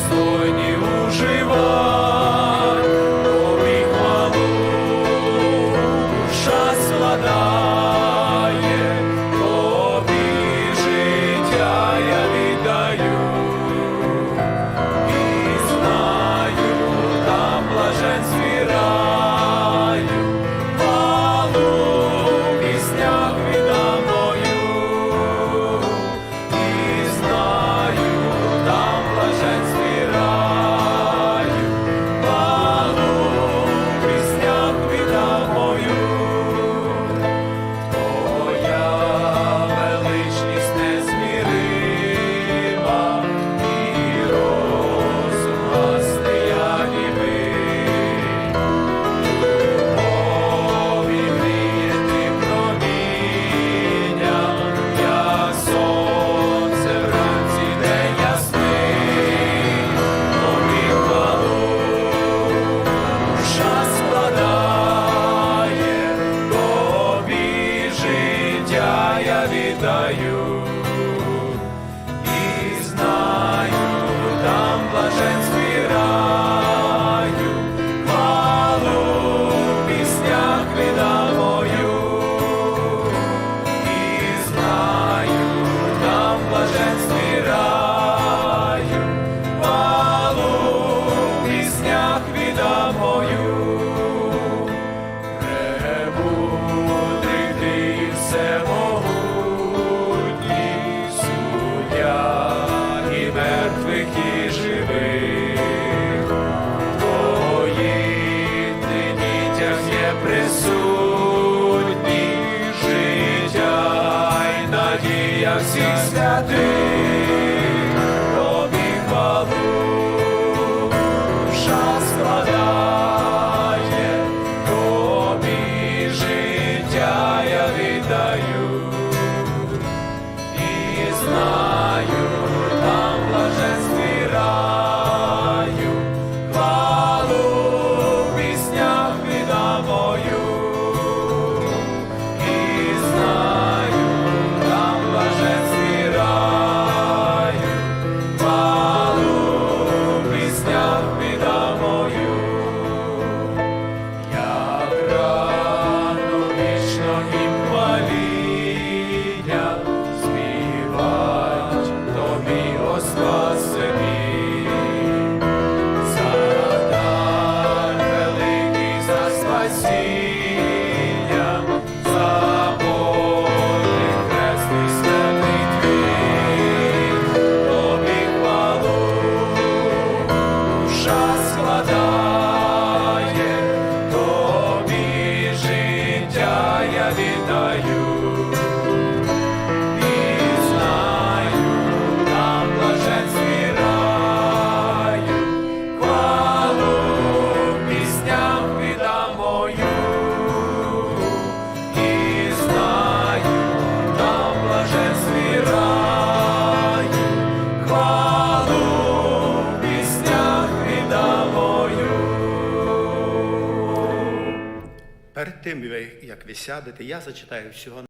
достойні уживать, тобі хвалу душа. you. присутні життя й надія всіх святих, тобі хвалу, душа складає. are you? Перед тим, як ви сядете, я зачитаю всього.